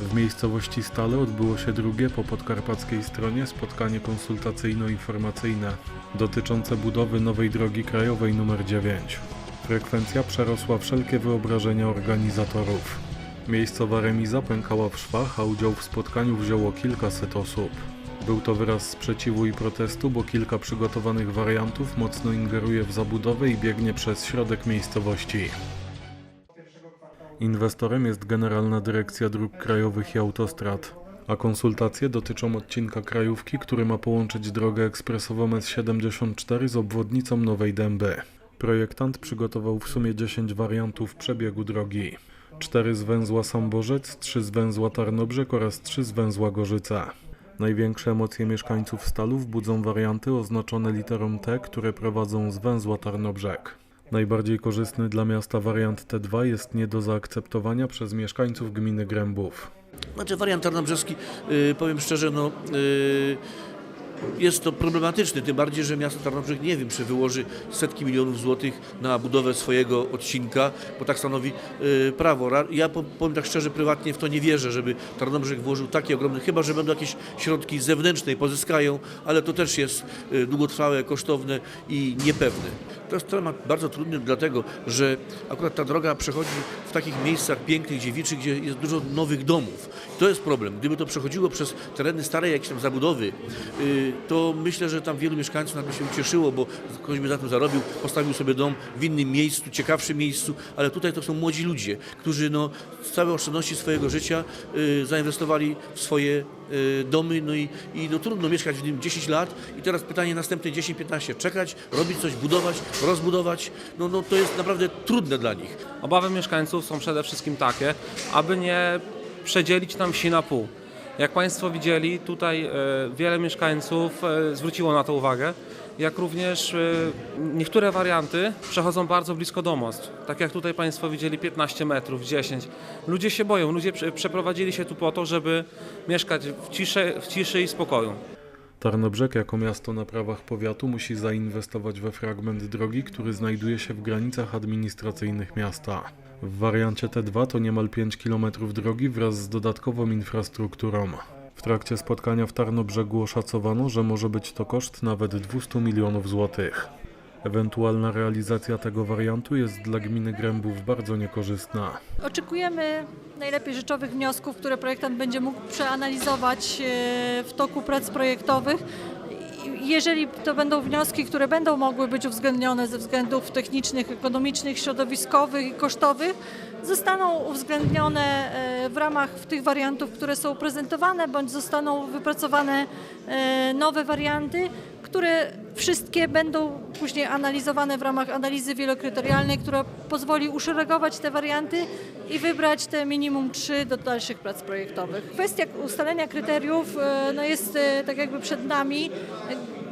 W miejscowości Stale odbyło się drugie po podkarpackiej stronie spotkanie konsultacyjno-informacyjne dotyczące budowy nowej drogi krajowej nr 9. Frekwencja przerosła wszelkie wyobrażenia organizatorów. Miejscowa remiza pękała w szwach, a udział w spotkaniu wzięło kilkaset osób. Był to wyraz sprzeciwu i protestu, bo kilka przygotowanych wariantów mocno ingeruje w zabudowę i biegnie przez środek miejscowości. Inwestorem jest Generalna Dyrekcja Dróg Krajowych i Autostrad, a konsultacje dotyczą odcinka krajówki, który ma połączyć drogę ekspresową S74 z obwodnicą Nowej Dęby. Projektant przygotował w sumie 10 wariantów przebiegu drogi. 4 z węzła Samborzec, 3 z węzła Tarnobrzeg oraz 3 z węzła Gorzyca. Największe emocje mieszkańców Stalów budzą warianty oznaczone literą T, które prowadzą z węzła Tarnobrzeg. Najbardziej korzystny dla miasta wariant T2 jest nie do zaakceptowania przez mieszkańców gminy Grębów. Znaczy wariant tarnobrzeski, y, powiem szczerze, no, y, jest to problematyczny, tym bardziej, że miasto Tarnobrzeg nie wiem, czy wyłoży setki milionów złotych na budowę swojego odcinka, bo tak stanowi y, prawo. Ra- Ja po- powiem tak szczerze, prywatnie w to nie wierzę, żeby Tarnobrzeg włożył takie ogromne, chyba, że będą jakieś środki zewnętrzne i pozyskają, ale to też jest długotrwałe, kosztowne i niepewne. To jest temat bardzo trudny, dlatego że akurat ta droga przechodzi w takich miejscach pięknych, dziewiczych, gdzie jest dużo nowych domów. To jest problem. Gdyby to przechodziło przez tereny starej jakieś tam zabudowy, y, to myślę, że tam wielu mieszkańców na tym się ucieszyło, bo ktoś by na tym zarobił, postawił sobie dom w innym miejscu, ciekawszym miejscu, ale tutaj to są młodzi ludzie, którzy no, z całej oszczędności swojego życia y, zainwestowali w swoje domy, no i, i no, trudno mieszkać w nim 10 lat i teraz pytanie następne 10-15, czekać, robić coś, budować, rozbudować, no, no to jest naprawdę trudne dla nich. Obawy mieszkańców są przede wszystkim takie, aby nie przedzielić nam wsi na pół. Jak Państwo widzieli, tutaj e, wiele mieszkańców e, zwróciło na to uwagę, jak również e, niektóre warianty przechodzą bardzo blisko domostw. Tak jak tutaj Państwo widzieli 15 metrów, 10. Ludzie się boją, ludzie prze- przeprowadzili się tu po to, żeby mieszkać w ciszy, w ciszy i spokoju. Tarnobrzeg jako miasto na prawach powiatu musi zainwestować we fragment drogi, który znajduje się w granicach administracyjnych miasta. W wariancie T2 to niemal 5 km drogi wraz z dodatkową infrastrukturą. W trakcie spotkania w Tarnobrzegu oszacowano, że może być to koszt nawet 200 milionów złotych. Ewentualna realizacja tego wariantu jest dla gminy Grębów bardzo niekorzystna. Oczekujemy najlepiej rzeczowych wniosków, które projektant będzie mógł przeanalizować e, w toku prac projektowych. Jeżeli to będą wnioski, które będą mogły być uwzględnione ze względów technicznych, ekonomicznych, środowiskowych i kosztowych, zostaną uwzględnione e, w ramach tych wariantów, które są prezentowane, bądź zostaną wypracowane e, nowe warianty, które wszystkie będą później analizowane w ramach analizy wielokryterialnej, która pozwoli uszeregować te warianty i wybrać te minimum trzy do dalszych prac projektowych. Kwestia ustalenia kryteriów e, no jest tak jakby przed nami.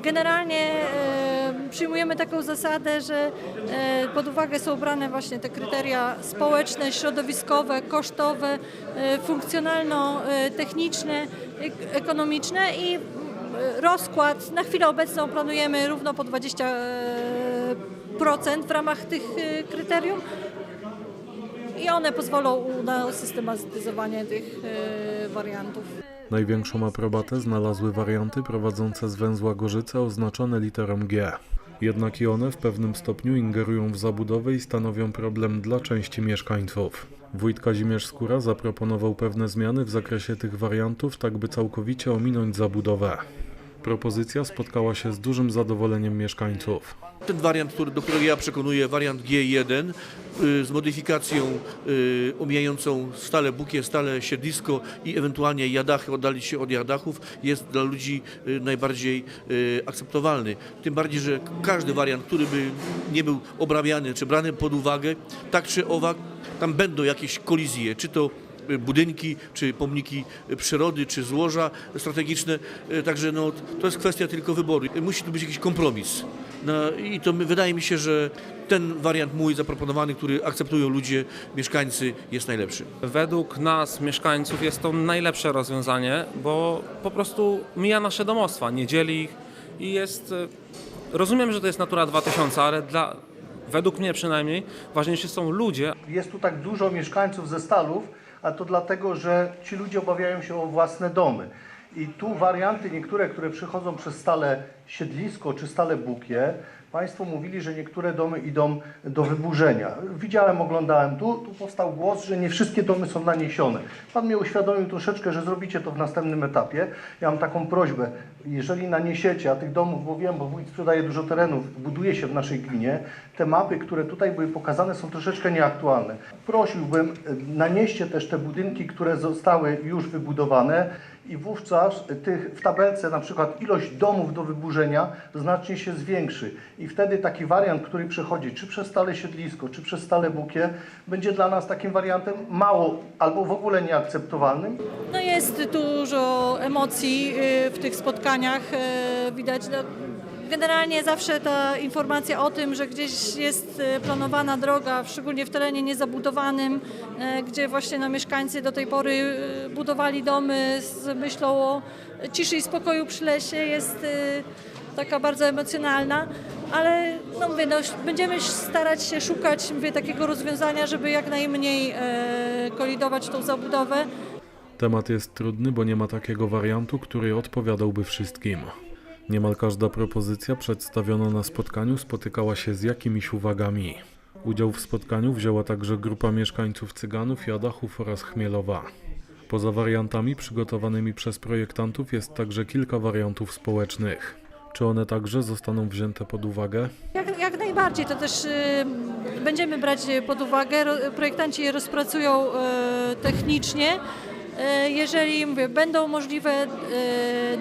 Generalnie e, przyjmujemy taką zasadę, że e, pod uwagę są brane właśnie te kryteria społeczne, środowiskowe, kosztowe, e, funkcjonalno-techniczne, ekonomiczne i rozkład. Na chwilę obecną planujemy równo po 20% w ramach tych kryterium i one pozwolą na usystematyzowanie tych wariantów. Największą aprobatę znalazły warianty prowadzące z węzła Gorzyce oznaczone literą G. Jednak i one w pewnym stopniu ingerują w zabudowę i stanowią problem dla części mieszkańców. Wójt Kazimierz Skóra zaproponował pewne zmiany w zakresie tych wariantów, tak by całkowicie ominąć zabudowę. Propozycja spotkała się z dużym zadowoleniem mieszkańców. Ten wariant, do którego ja przekonuję, wariant G1 y, z modyfikacją y, omijającą stale bukie, stale siedlisko i ewentualnie jadachy, oddalić się od jadachów, jest dla ludzi y, najbardziej akceptowalny. Tym bardziej, że każdy wariant, który by nie był obrabiany czy brany pod uwagę, tak czy owak, tam będą jakieś kolizje, czy to budynki, czy pomniki przyrody, czy złoża strategiczne. Y, Także no, to jest kwestia tylko wyboru. Musi tu być jakiś kompromis. No, I to wydaje mi się, że ten wariant mój zaproponowany, który akceptują ludzie, mieszkańcy, jest najlepszy. Według nas, mieszkańców, jest to najlepsze rozwiązanie, bo po prostu mija nasze domostwa, nie dzieli ich i jest. e, Rozumiem, że to jest Natura 2000, ale dla, według mnie przynajmniej ważniejsi są ludzie, Jest tu tak dużo mieszkańców ze Stalów, a to dlatego, że ci ludzie obawiają się o własne domy. I tu warianty niektóre, które przychodzą przez stale siedlisko czy stale bukie, Państwo mówili, że niektóre domy idą do wyburzenia. Widziałem, oglądałem tu, tu powstał głos, że nie wszystkie domy są naniesione. Pan mnie uświadomił troszeczkę, że zrobicie to w następnym etapie. Ja mam taką prośbę, jeżeli naniesiecie, a tych domów, bo wiem, bo wójt sprzedaje dużo terenów, buduje się w naszej gminie, te mapy, które tutaj były pokazane są troszeczkę nieaktualne. Prosiłbym, nanieście też te budynki, które zostały już wybudowane i wówczas tych, w tabelce na przykład ilość domów do wyburzenia znacznie się zwiększy i wtedy taki wariant, który przechodzi czy przez stale siedlisko, czy przez stale bukie, będzie dla nas takim wariantem mało albo w ogóle nieakceptowalnym. No jest dużo emocji y, w tych spotkaniach. y, Widać, no, generalnie zawsze ta informacja o tym, że gdzieś jest y, planowana droga, szczególnie w terenie niezabudowanym, y, gdzie właśnie no, mieszkańcy do tej pory y, budowali domy z myślą o ciszy i spokoju przy lesie, jest taka bardzo emocjonalna. Ale no mówię, no, będziemy starać się szukać mówię, takiego rozwiązania, żeby jak najmniej e, kolidować tą zabudowę. Temat jest trudny, bo nie ma takiego wariantu, który odpowiadałby wszystkim. Niemal każda propozycja przedstawiona na spotkaniu spotykała się z jakimiś uwagami. Udział w spotkaniu wzięła także grupa mieszkańców Cyganów, Jadachów oraz Chmielowa. Poza wariantami przygotowanymi przez projektantów jest także kilka wariantów społecznych. Czy one także zostaną wzięte pod uwagę? Jak, jak najbardziej, to też y, będziemy brać pod uwagę, ro, projektanci je rozpracują y, technicznie. Y, jeżeli mówię, będą możliwe y,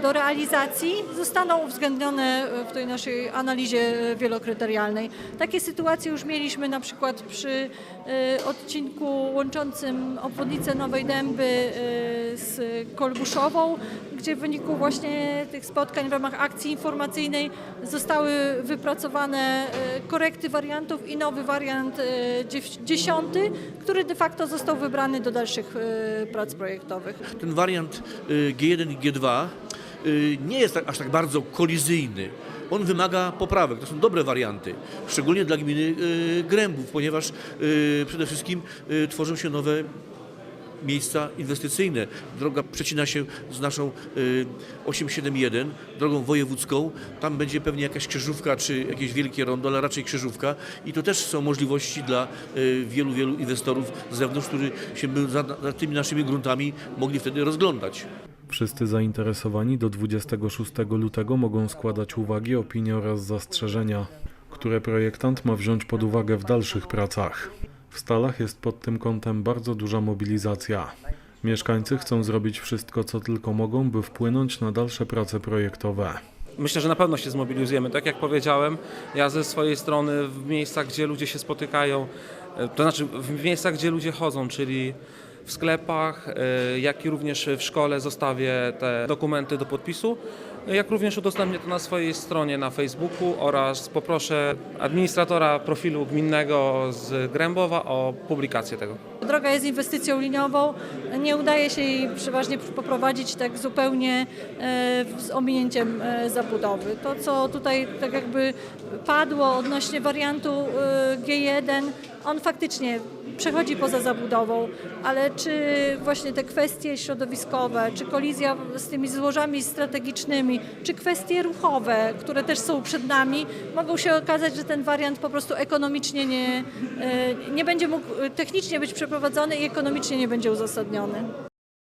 do realizacji, zostaną uwzględnione w tej naszej analizie wielokryterialnej. Takie sytuacje już mieliśmy na przykład przy odcinku łączącym obwodnicę Nowej Dęby z Kolbuszową, gdzie w wyniku właśnie tych spotkań w ramach akcji informacyjnej zostały wypracowane e, korekty wariantów i nowy wariant e, dziesiąty, który de facto został wybrany do dalszych e, prac projektowych. Ten wariant y, G1 i G2 y, nie jest tak, aż tak bardzo kolizyjny. On wymaga poprawek. To są dobre warianty, szczególnie dla gminy y, Grębów, ponieważ przede wszystkim tworzą się nowe miejsca inwestycyjne. Droga przecina się z naszą y, 871, drogą wojewódzką. Tam będzie pewnie jakaś krzyżówka czy jakieś wielkie rondo, ale raczej krzyżówka. I to też są możliwości dla y, wielu, wielu inwestorów z zewnątrz, którzy się by za tymi naszymi gruntami mogli wtedy rozglądać. Wszyscy zainteresowani do 26 lutego mogą składać uwagi, opinie oraz zastrzeżenia, które projektant ma wziąć pod uwagę w dalszych pracach. W Stalach jest pod tym kątem bardzo duża mobilizacja. Mieszkańcy chcą zrobić wszystko, co tylko mogą, by wpłynąć na dalsze prace projektowe. Myślę, że na pewno się zmobilizujemy. Tak jak powiedziałem, ja ze swojej strony w miejscach, gdzie ludzie się spotykają, e, to znaczy w miejscach, gdzie ludzie chodzą, czyli w sklepach, e, jak i również w szkole zostawię te dokumenty do podpisu, jak również udostępnię to na swojej stronie na Facebooku oraz poproszę administratora profilu gminnego z Grębowa o publikację tego. Droga jest inwestycją liniową, nie udaje się jej przeważnie poprowadzić tak zupełnie e, z ominięciem e, zabudowy. To, co tutaj tak jakby padło odnośnie wariantu e, G1, on faktycznie przechodzi poza zabudową, ale czy właśnie te kwestie środowiskowe, czy kolizja z tymi złożami strategicznymi, czy kwestie ruchowe, które też są przed nami, mogą się okazać, że ten wariant po prostu ekonomicznie nie, e, nie będzie mógł technicznie być przeprowadzony i ekonomicznie nie będzie uzasadniony.